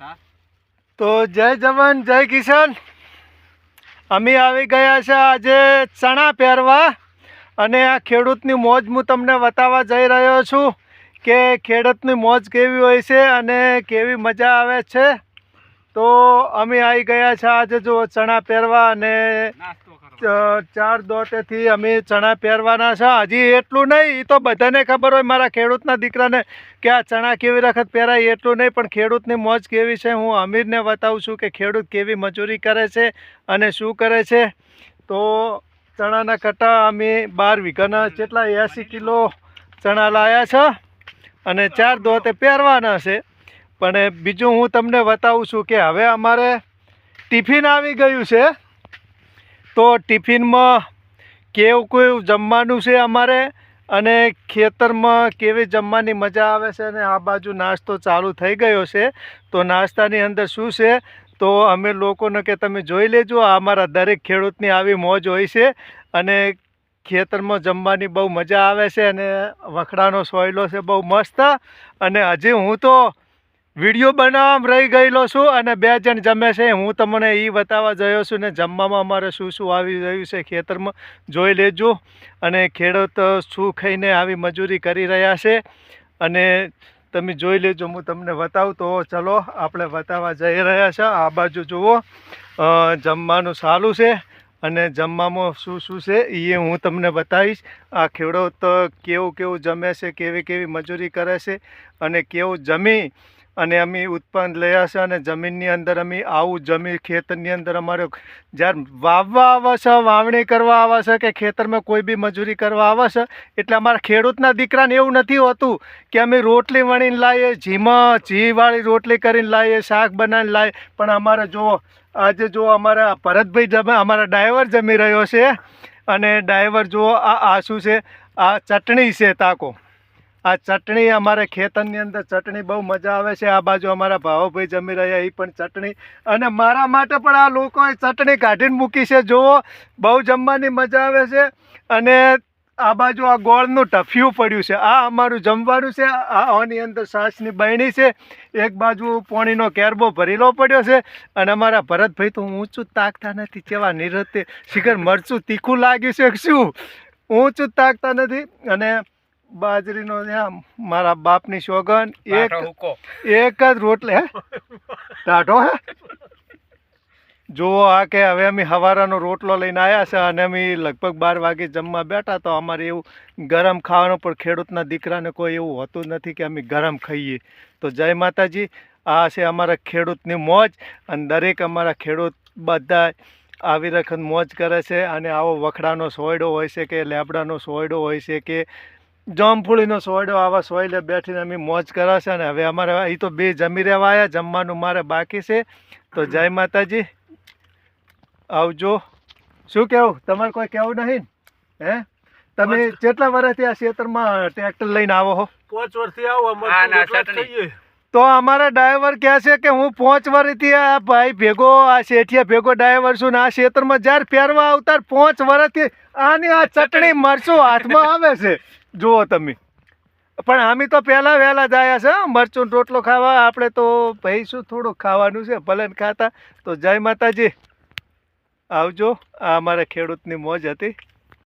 હતા. તો જય જવાન, જય કિસાન. અમે આવી ગયા છે આજે ચણા પહેરવા અને આ ખેડૂતની મોજ હું તમને બતાવવા જઈ રહ્યો છું કે ખેડૂતની મોજ કેવી હોય છે અને કેવી મજા આવે છે. તો અમે આવી ગયા છે આજે જો ચણા પહેરવા અને ચાર દોટેથી અમે ચણા પહેરવાના છે. હજી એટલું નહીં એ તો બધાને ખબર હોય મારા ખેડૂતના દીકરાને કે આ ચણા કેવી વખત પહેરાય એટલું નહીં પણ ખેડૂતની મોજ કેવી છે? હું અમીરને બતાવું છું કે ખેડૂત કેવી મજૂરી કરે છે અને શું કરે છે. તો ચણાના કટા અમે બાર વીઘાના જેટલા એંસી કિલો ચણા લાયા છે અને ચાર દોતે પહેરવાના છે. પણ બીજું હું તમને બતાવું છું કે હવે અમારે ટિફિન આવી ગયું છે. તો ટિફિનમાં કેવું કેવું જમવાનું છે અમારે અને ખેતરમાં કેવી જમવાની મજા આવે છે અને આ બાજુ નાસ્તો ચાલુ થઈ ગયો છે. તો નાસ્તાની અંદર શું છે? તો અમે લોકોને કે તમે જોઈ લેજો અમારા દરેક ખેડૂતની આવી મોજ હોય છે અને ખેતરમાં જમવાની બહુ મજા આવે છે અને વખડાનો સોયલો છે બહુ મસ્ત. અને હજી હું તો વીડિયો બનાવવામાં રહી ગયેલો છું અને બે જણ જમે છે. હું તમને એ બતાવવા જયો છું ને જમવામાં અમારે શું શું આવી રહ્યું છે ખેતરમાં જોઈ લેજો. અને ખેડૂત શું ખાઈને આવી મજૂરી કરી રહ્યા છે. અને તમે જોઈ લેજો, હું તમને બતાવું. તો ચલો, આપણે બતાવવા જઈ રહ્યા છે. આ બાજુ જુઓ. જમવાનું સારું છે અને જમવામાં શું શું છે એ હું તમને બતાવીશ. આ ખેડૂત કેવું કેવું જમે છે, કેવી કેવી મજૂરી કરે છે અને કેવું જમી અને અમે ઉત્પન્ન લયા છે અને જમીનની અંદર અમે આવું જમીન ખેતરની અંદર અમારે જ્યારે વાવવા આવે છે, વાવણી કરવા આવે છે કે ખેતરમાં કોઈ બી મજૂરી કરવા આવે છે, એટલે અમારા ખેડૂતના દીકરાને એવું નથી હોતું કે અમે રોટલી વણીને લાવીએ ઝીમા ઝીવાળી રોટલી કરીને લાવીએ શાક બનાવીને લાવીએ પણ અમારે જુઓ આજે જો અમારા ભરતભાઈ જમે, અમારા ડ્રાઈવર જમી રહ્યો છે અને ડ્રાઈવર જુઓ આ આસુ છે, આ ચટણી છે તાકો. આ ચટણી અમારે ખેતરની અંદર ચટણી બહુ મજા આવે છે. આ બાજુ અમારા ભાવભાઈ જમી રહ્યા એ પણ ચટણી. અને મારા માટે પણ આ લોકોએ ચટણી કાઢીને મૂકી છે. જુઓ, બહુ જમવાની મજા આવે છે. અને આ બાજુ આ ગોળનું ટફિયું પડ્યું છે. આ અમારું જમવાનું છે. આની અંદર સાસની બહેણી છે. એક બાજુ પોણીનો કેરબો ભરેલો પડ્યો છે. અને અમારા ભરતભાઈ તો ઊંચું તાકતા નથી. કેવા નિરતે શિખર મરચું તીખું લાગ્યું છે શું? ઊંચું તાકતા નથી. અને બાજરીનો મારા બાપની સોગન એક એક જ રોટલે હે? ટાઢો હે? જુઓ આ કે હવે અમે હવારાનો રોટલો લઈને આવ્યા છે અને અમે લગભગ બાર વાગે જમવા બેઠા તો અમારે એવું ગરમ ખાવાનું પણ ખેડૂતના દીકરાને કોઈ એવું હોતું નથી કે અમે ગરમ ખાઈએ. તો જય માતાજી આ છે અમારા ખેડૂતની મોજ અને દરેક અમારા ખેડૂત બધા આવી રખત મોજ કરે છે અને આવો વખડાનો સોયડો હોય છે કે લેબડાનો સોયડો હોય છે કે જામફળીનો સોયડો આવા સોયડે બેઠીને અમે મોજ કરાશે અને હવે અમારે એ તો બે જમી રહેવા આવ્યા જમવાનું મારે બાકી છે. તો જય માતાજી. આવજો. શું કહેવું તમારે કોઈ કહેવું નહીં? હે? તમે કેટલા વર્ષથી આ ક્ષેત્રમાં ટ્રેક્ટર લઈને આવો હો. પાંચ વર્ષથી આવો. તો અમારા ડ્રાઈવર કહે છે કે હું પાંચ વર્ષથી આ ભાઈ ભેગો આ શેઠિયા ભેગો ડ્રાઈવર છું ને આ ક્ષેત્રમાં જ્યારે ફેરવા આવતા પાંચ વર્ષથી આની આ ચટણી મરચું હાથમાં આવે છે. જુઓ તમે. પણ અમે તો પહેલાં વહેલા જ આવ્યા છે મરચું રોટલો ખાવા, આપણે તો ભાઈ શું થોડુંક ખાવાનું છે, ભલે ખાતા. તો જય માતાજી. આવજો. આ અમારા ખેડૂતની મોજ હતી.